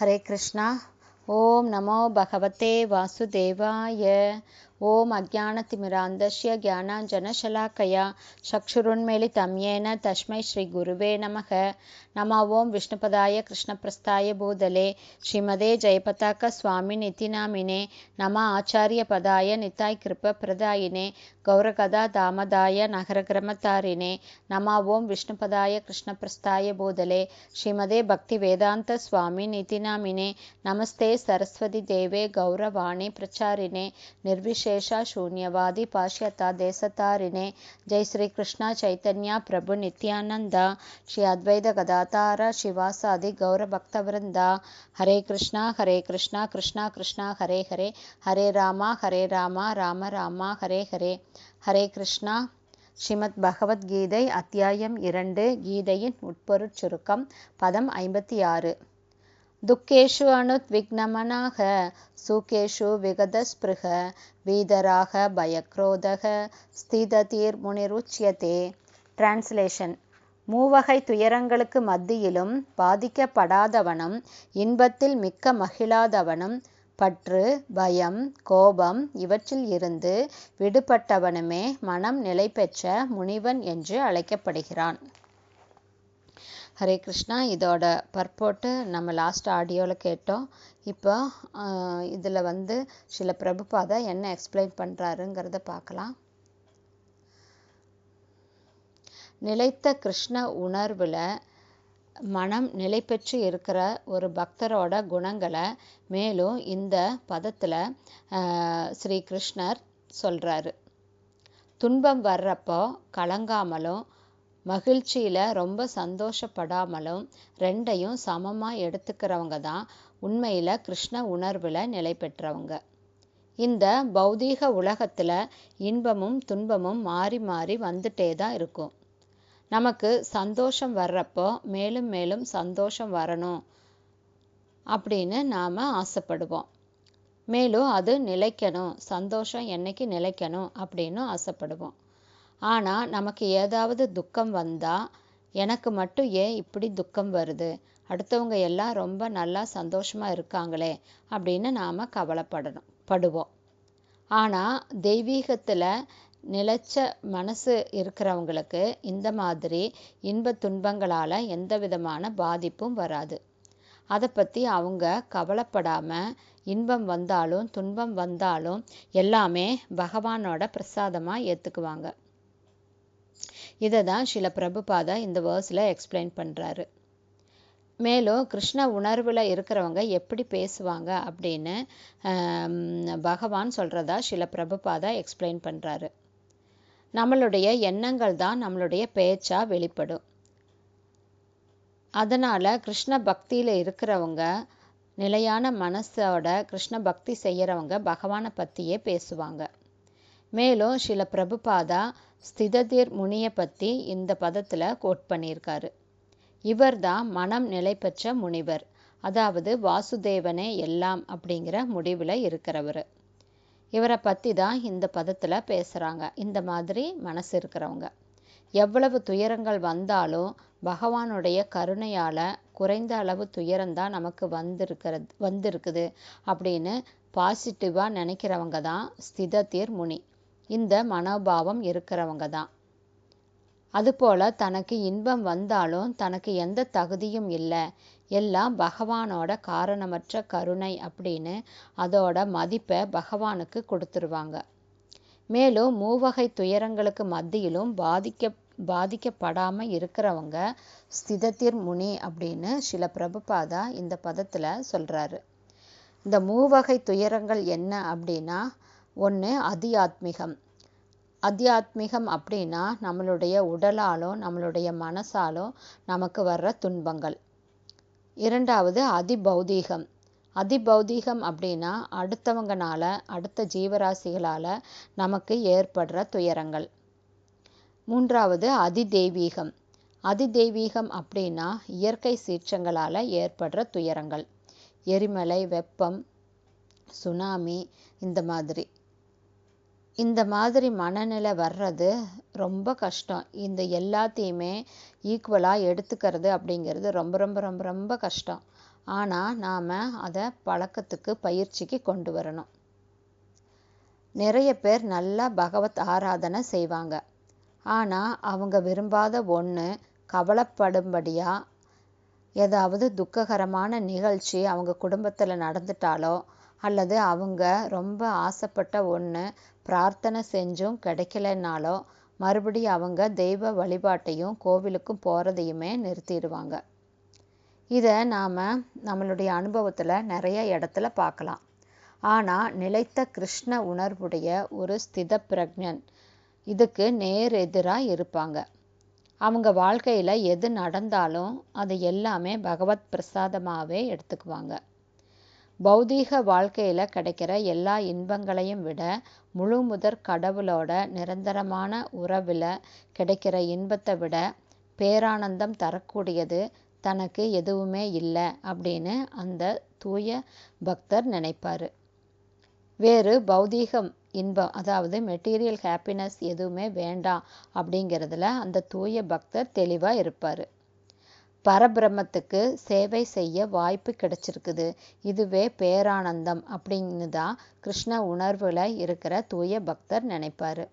हरे कृष्णा ॐ नमो भगवते वासुदेवाय। ஓம் அஜானதிமிராந்தஸ்ய ஜானாஞ்சனசலாக்கயா சக்ஷுருண்மிலிதம்யேன தஸ்மை ஸ்ரீ குருவே நமக. நம ஓம் விஷ்ணுபதாய கிருஷ்ணபிரஸ்தாய பூதலே. ஸ்ரீமதே ஜெயபதாக்க சுவாமி நித்தினாமினே நம ஆச்சாரிய பதாய நித்தாய் கிருப்ப பிரதாயினே. கௌரகதா தாமதாய நகர கிரமத்தாரினே. நம ஓம் விஷ்ணுபதாய கிருஷ்ணபிரஸ்தாய பூதலே. ஸ்ரீமதே பக்தி வேதாந்த சுவாமி நிதினாமினே நமஸ்தே சரஸ்வதி தேவே கௌரவாணி பிரச்சாரினே. நிர்விஷ ಶೇಷ ಶೂನ್ಯವಾದಿ ಪಾಶ್ಚಾತ್ಯ ದೇಶತಾರಿಣೆ ಜೈ ಶ್ರೀ ಕೃಷ್ಣ ಚೈತನ್ಯ ಪ್ರಭು ನಿತ್ಯಾನಂದ ಶ್ರೀ ಅದ್ವೈತ ಗದಾತಾರ ಶಿವಾಸಾದಿ ಗೌರಭಕ್ತವೃಂದ ಹರೇ ಕೃಷ್ಣ ಹರೇ ಕೃಷ್ಣ ಕೃಷ್ಣ ಕೃಷ್ಣ ಹರೇ ಹರೇ ಹರೇ ರಾಮ ಹರೇ ರಾಮ ராம ராமா ஹரே ஹரே ஹரே கிருஷ்ணா ஸ்ரீமத் பகவத்கீதை அத்தியாயம் இரண்டு கீதையின் உட்பொருட் சுருக்கம் பதம் ஐம்பத்தி ஆறு துக்கேஷு அனுத்விக்னமனாக சுகேஷு விகதஸ்பிருக வீதராக பயக்ரோதக ஸ்திததீர் முனிருச்சியதே. டிரான்ஸ்லேஷன் மூவகை துயரங்களுக்கு மத்தியிலும் பாதிக்கப்படாதவனும் இன்பத்தில் மிக்க மகிழாதவனும் பற்று பயம் கோபம் இவற்றில் இருந்து விடுபட்டவனுமே மனம் நிலை பெற்ற முனிவன் என்று அழைக்கப்படுகிறான். ஹரே கிருஷ்ணா இதோட பர்போட்டு நம்ம லாஸ்ட் ஆடியோவில் கேட்டோம். இப்போ இதில் வந்து சில பிரபுபாதா என்ன எக்ஸ்பிளைன் பண்ணுறாருங்கிறத பார்க்கலாம். நிலைத்த கிருஷ்ண உணர்வில் மனம் நிலை பெற்று இருக்கிற ஒரு பக்தரோட குணங்களை மேலும் இந்த பதத்தில் ஸ்ரீ கிருஷ்ணர் சொல்கிறாரு துன்பம் வர்றப்போ கலங்காமலும் மகிழ்ச்சியில் ரொம்ப சந்தோஷப்படாமலும் ரெண்டையும் சமமாக எடுத்துக்கிறவங்க தான் உண்மையில் கிருஷ்ண உணர்வில் நிலை பெற்றவங்க. இந்த பௌதீக உலகத்தில் இன்பமும் துன்பமும் மாறி மாறி வந்துட்டே தான் இருக்கும். நமக்கு சந்தோஷம் வர்றப்போ மேலும் மேலும் சந்தோஷம் வரணும் அப்படின்னு நாம் ஆசைப்படுவோம். மேலும் அது நிலைக்கணும் சந்தோஷம் என்னைக்கு நிலைக்கணும் அப்படின்னு ஆசைப்படுவோம். ஆனால் நமக்கு ஏதாவது துக்கம் வந்தால் எனக்கு மட்டும் ஏன் இப்படி துக்கம் வருது? அடுத்தவங்க எல்லாம் ரொம்ப நல்லா சந்தோஷமாக இருக்காங்களே அப்படின்னு நாம் கவலைப்படணும் படுவோம். ஆனால் தெய்வீகத்தில் நிலைச்ச மனசு இருக்கிறவங்களுக்கு இந்த மாதிரி இன்ப துன்பங்களால் எந்த விதமான பாதிப்பும் வராது. அதை பற்றி அவங்க கவலைப்படாமல் இன்பம் வந்தாலும் துன்பம் வந்தாலும் எல்லாமே பகவானோட பிரசாதமாக ஏற்றுக்குவாங்க இதை தான் சில பிரபுபாதா இந்த வேர்ஸில் எக்ஸ்பிளைன் பண்ணுறாரு மேலும் கிருஷ்ண உணர்வில் இருக்கிறவங்க எப்படி பேசுவாங்க அப்படின்னு பகவான் சொல்கிறதா சில பிரபுபாதா எக்ஸ்பிளைன் பண்ணுறாரு நம்மளுடைய எண்ணங்கள் தான் நம்மளுடைய பேச்சாக வெளிப்படும். அதனால் கிருஷ்ண பக்தியில் இருக்கிறவங்க நிலையான மனசோட கிருஷ்ண பக்தி செய்கிறவங்க பகவானை பற்றியே பேசுவாங்க. மேலும் சில பிரபுபாதா ஸ்திததிர் முனியை பற்றி இந்த பதத்தில் கோட் பண்ணியிருக்காரு. இவர் தான் மனம் நிலை பெற்ற முனிவர். அதாவது வாசுதேவனே எல்லாம் அப்படிங்கிற முடிவில் இருக்கிறவர். இவரை பற்றி தான் இந்த பதத்தில் பேசுகிறாங்க இந்த மாதிரி மனசு இருக்கிறவங்க. எவ்வளவு துயரங்கள் வந்தாலும் பகவானுடைய கருணையால் குறைந்த அளவு துயரம்தான் நமக்கு வந்திருக்கிறது வந்திருக்குது அப்படின்னு பாசிட்டிவாக நினைக்கிறவங்க தான் ஸ்திததீர் முனி. இந்த மனோபாவம் இருக்கிறவங்க தான். அதுபோல் தனக்கு இன்பம் வந்தாலும் தனக்கு எந்த தகுதியும் இல்லை. எல்லாம் பகவானோட காரணமற்ற கருணை அப்படின்னு அதோட மதிப்பை பகவானுக்கு கொடுத்துருவாங்க. மேலும் மூவகை துயரங்களுக்கு மத்தியிலும் பாதிக்க பாதிக்கப்படாமல் இருக்கிறவங்க ஸ்திதத்திர் முனி அப்படின்னு சில பிரபுபாதா இந்த பதத்தில் சொல்கிறாரு இந்த மூவகை துயரங்கள் என்ன அப்படின்னா ஒன்று அத்தியாத்மிகம். அத்தியாத்மிகம் அப்படின்னா நம்மளுடைய உடலாலும் நம்மளுடைய மனசாலும் நமக்கு வர்ற துன்பங்கள். இரண்டாவது அதிபௌதீகம். அதிபௌதீகம் அப்படின்னா அடுத்தவங்கனால அடுத்த ஜீவராசிகளால் நமக்கு ஏற்படுற துயரங்கள். மூன்றாவது அதிதெய்வீகம். அதிதெய்வீகம் அப்படின்னா இயற்கை சீற்றங்களால் ஏற்படுற துயரங்கள். எரிமலை வெப்பம் சுனாமி இந்த மாதிரி. இந்த மாதிரி மனநிலை வர்றது ரொம்ப கஷ்டம். இந்த எல்லாத்தையுமே ஈக்குவலாக எடுத்துக்கிறது அப்படிங்கிறது ரொம்ப ரொம்ப ரொம்ப ரொம்ப கஷ்டம். ஆனால் நாம் அதை பழக்கத்துக்கு பயிற்சிக்கு கொண்டு வரணும். நிறைய பேர் நல்லா பகவத் ஆராதனை செய்வாங்க. ஆனால் அவங்க விரும்பாத ஒன்று கவலைப்படும்படியாக ஏதாவது துக்ககரமான நிகழ்ச்சி அவங்க குடும்பத்தில் நடந்துட்டாலோ அல்லது அவங்க ரொம்ப ஆசைப்பட்ட ஒன்று பிரார்த்தனை செஞ்சும் கிடைக்கலனாலோ மறுபடி அவங்க தெய்வ வழிபாட்டையும் கோவிலுக்கும் போகிறதையுமே நிறுத்திடுவாங்க. இதை நாம் நம்மளுடைய அனுபவத்தில் நிறைய இடத்துல பார்க்கலாம். ஆனால் நிலைத்த கிருஷ்ண உணர்வுடைய ஒரு ஸ்தித பிரக்ஞன் இதுக்கு நேர் எதிராக இருப்பாங்க. அவங்க வாழ்க்கையில் எது நடந்தாலும் அது எல்லாமே பகவத் பிரசாதமாகவே எடுத்துக்குவாங்க. பௌதீக வாழ்க்கையில் கிடைக்கிற எல்லா இன்பங்களையும் விட முழு முதற் கடவுளோட நிரந்தரமான உறவில் கிடைக்கிற இன்பத்தை விட பேரானந்தம் தரக்கூடியது தனக்கு எதுவுமே இல்லை அப்படின்னு அந்த தூய பக்தர் நினைப்பார். வேறு பௌதீகம் இன்பம் அதாவது மெட்டீரியல் ஹாப்பினஸ் எதுவுமே வேண்டாம் அப்படிங்கிறதுல அந்த தூய பக்தர் தெளிவாக இருப்பார். பரபிரமத்துக்கு சேவை செய்ய வாய்ப்பு கிடைச்சிருக்குது. இதுவே பேரானந்தம் அப்படின்னு தான் கிருஷ்ண உணர்வில் இருக்கிற தூய பக்தர் நினைப்பாரு.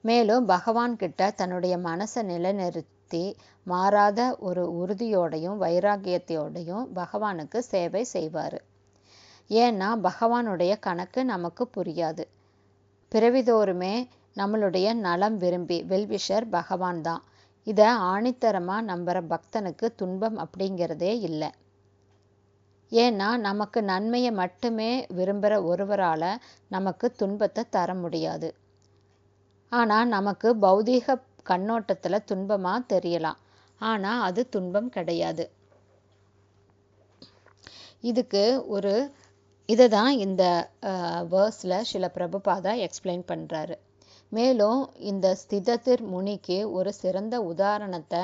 மேலும் பகவான் கிட்ட தன்னுடைய மனசை நிலைநிறுத்தி மாறாத ஒரு உறுதியோடையும் வைராகியத்தோடையும் பகவானுக்கு சேவை செய்வார். ஏன்னா பகவானுடைய கணக்கு நமக்கு புரியாது. பிறவிதோறுமே நம்மளுடைய நலம் விரும்பி வெல்விஷர் பகவான் தான் இதை ஆணித்தரமாக நம்புகிற பக்தனுக்கு துன்பம் அப்படிங்கிறதே இல்லை. ஏன்னா நமக்கு நன்மையை மட்டுமே விரும்புகிற ஒருவரால் நமக்கு துன்பத்தை தர முடியாது. ஆனால் நமக்கு பௌதீக கண்ணோட்டத்தில் துன்பமாக தெரியலாம். ஆனால் அது துன்பம் கிடையாது. இதுக்கு ஒரு இதை தான் இந்த வேர்ஸில் சில பிரபுபாதா எக்ஸ்பிளைன் பண்ணுறாரு மேலும் இந்த ஸ்திதத்திர் முனிக்கு ஒரு சிறந்த உதாரணத்தை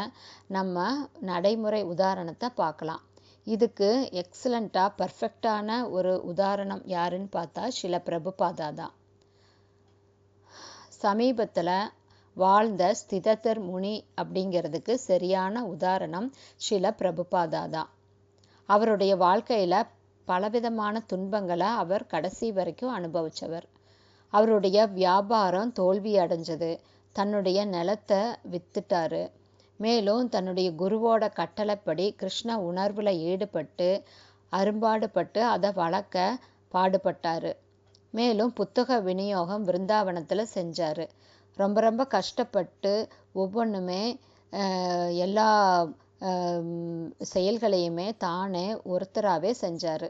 நம்ம நடைமுறை உதாரணத்தை பார்க்கலாம். இதுக்கு எக்ஸலண்ட்டாக பர்ஃபெக்டான ஒரு உதாரணம் யாருன்னு பார்த்தா சில பிரபுபாதா தான். சமீபத்தில் வாழ்ந்த ஸ்திதத்தர் முனி அப்படிங்கிறதுக்கு சரியான உதாரணம் சில பிரபுபாதா தான். அவருடைய வாழ்க்கையில் பலவிதமான துன்பங்களை அவர் கடைசி வரைக்கும் அனுபவித்தவர் அவருடைய வியாபாரம் தோல்வி அடைஞ்சது. தன்னுடைய நிலத்தை வித்துட்டாரு. மேலும் தன்னுடைய குருவோட கட்டளைப்படி கிருஷ்ண உணர்வில் ஈடுபட்டு அரும்பாடுபட்டு அதை வளர்க்க பாடுபட்டார். மேலும் புத்தக விநியோகம் பிருந்தாவனத்தில் செஞ்சார். ரொம்ப ரொம்ப கஷ்டப்பட்டு ஒவ்வொன்றுமே எல்லா செயல்களையுமே தானே ஒருத்தராகவே செஞ்சார்.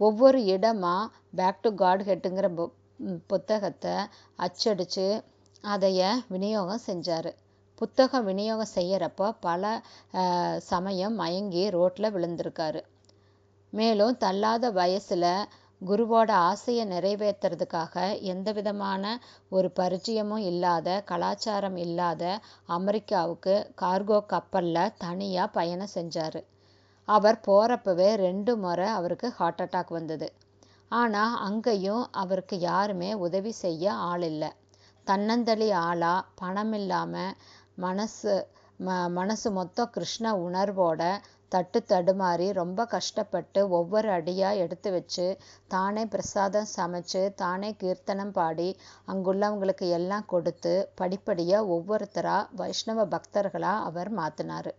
ஒவ்வொரு இடமா பேக் டு காட் ஹெட்டுங்கிற புத்தகத்தை அச்சடித்து அதைய விநியோகம் செஞ்சார். புத்தகம் விநியோகம் செய்கிறப்போ பல சமயம் மயங்கி ரோட்டில் விழுந்திருக்காரு. மேலும் தள்ளாத வயசில் குருவோட ஆசையை நிறைவேற்றுறதுக்காக எந்த விதமான ஒரு பரிச்சயமும் இல்லாத கலாச்சாரம் இல்லாத அமெரிக்காவுக்கு கார்கோ கப்பலில் தனியாக பயணம் செஞ்சார். அவர் போகிறப்பவே ரெண்டு முறை அவருக்கு ஹார்ட் அட்டாக் வந்தது. ஆனால் அங்கேயும் அவருக்கு யாருமே உதவி செய்ய ஆள் இல்லை தன்னந்தளி ஆளாக பணம் இல்லாமல் மனசு ம மனசு மொத்தம் கிருஷ்ண உணர்வோட தட்டு தடுமாறி ரொம்ப கஷ்டப்பட்டு ஒவ்வொரு அடியாக எடுத்து வச்சு தானே பிரசாதம் சமைச்சு தானே கீர்த்தனம் பாடி அங்குள்ளவங்களுக்கு எல்லாம் கொடுத்து படிப்படியாக ஒவ்வொருத்தராக வைஷ்ணவ பக்தர்களாக அவர் மாற்றினார்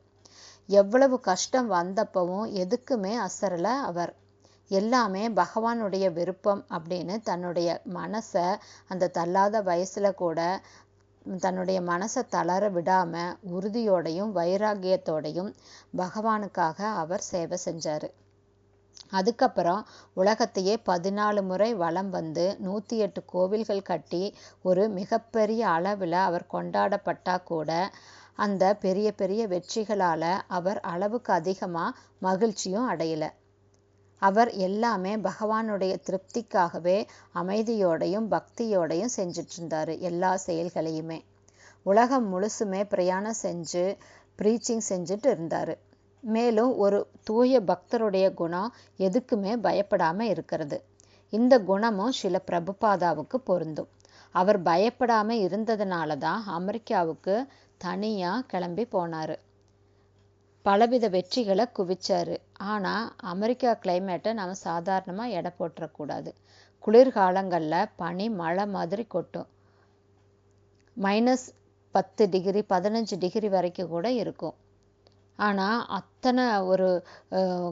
எவ்வளவு கஷ்டம் வந்தப்பவும் எதுக்குமே அசரலை அவர். எல்லாமே பகவானுடைய விருப்பம் அப்படின்னு தன்னுடைய மனசை அந்த தள்ளாத வயசில் கூட தன்னுடைய மனசை தளர விடாமல் உறுதியோடையும் வைராகியத்தோடையும் பகவானுக்காக அவர் சேவை செஞ்சார். அதுக்கப்புறம் உலகத்தையே பதினாலு முறை வலம் வந்து நூற்றி எட்டு கோவில்கள் கட்டி ஒரு மிகப்பெரிய அளவில் அவர் கொண்டாடப்பட்டா கூட அந்த பெரிய பெரிய வெற்றிகளால் அவர் அளவுக்கு அதிகமாக மகிழ்ச்சியும் அடையலை. அவர் எல்லாமே பகவானுடைய திருப்திக்காகவே அமைதியோடையும் பக்தியோடையும் செஞ்சிட்ருந்தார் எல்லா செயல்களையுமே. உலகம் முழுசுமே பிரயாணம் செஞ்சு ப்ரீச்சிங் செஞ்சுட்டு இருந்தார் மேலும் ஒரு தூய பக்தருடைய குணம் எதுக்குமே பயப்படாமல் இருக்கிறது. இந்த குணமும் சில பிரபுபாதாவுக்கு பொருந்தும். அவர் பயப்படாமல் இருந்ததுனால தான் அமெரிக்காவுக்கு தனியாக கிளம்பி போனார். பலவித வெற்றிகளை குவிச்சாரு. ஆனால் அமெரிக்கா கிளைமேட்டை நம்ம சாதாரணமாக எடை போட்டுறக்கூடாது. குளிர்காலங்களில் பனி மழை மாதிரி கொட்டும். மைனஸ் பத்து டிகிரி பதினஞ்சு டிகிரி வரைக்கும் கூட இருக்கும். ஆனால் அத்தனை ஒரு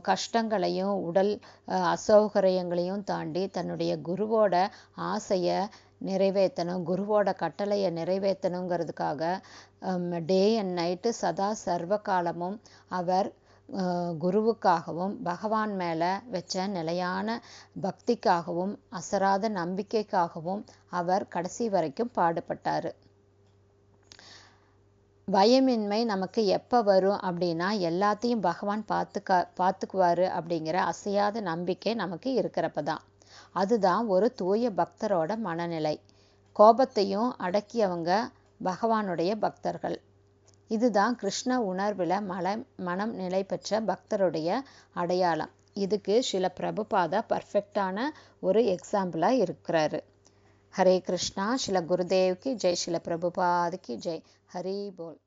கஷ்டங்களையும் உடல் அசௌகரியங்களையும் தாண்டி தன்னுடைய குருவோட ஆசையை நிறைவேற்றணும் குருவோட கட்டளையை நிறைவேற்றணுங்கிறதுக்காக டே அண்ட் நைட்டு சதா சர்வ காலமும் அவர் குருவுக்காகவும் பகவான் மேலே வச்ச நிலையான பக்திக்காகவும் அசராத நம்பிக்கைக்காகவும் அவர் கடைசி வரைக்கும் பாடுபட்டார். பயமின்மை நமக்கு எப்போ வரும் அப்படின்னா எல்லாத்தையும் பகவான் பார்த்துக்க பார்த்துக்குவாரு அப்படிங்கிற அசையாத நம்பிக்கை நமக்கு இருக்கிறப்ப தான் அதுதான் ஒரு தூய பக்தரோட மனநிலை. கோபத்தையும் அடக்கியவங்க பகவானுடைய பக்தர்கள். இதுதான் கிருஷ்ண உணர்வில் மல மனம் நிலை பெற்ற பக்தருடைய அடையாளம். இதுக்கு சில பிரபுபாதா பர்ஃபெக்டான ஒரு எக்ஸாம்பிளாக இருக்கிறாரு. ஹரே கிருஷ்ணா சில குருதேவ்க்கு ஜெய் சில பிரபுபாதுக்கு ஜெய் ஹரி போல்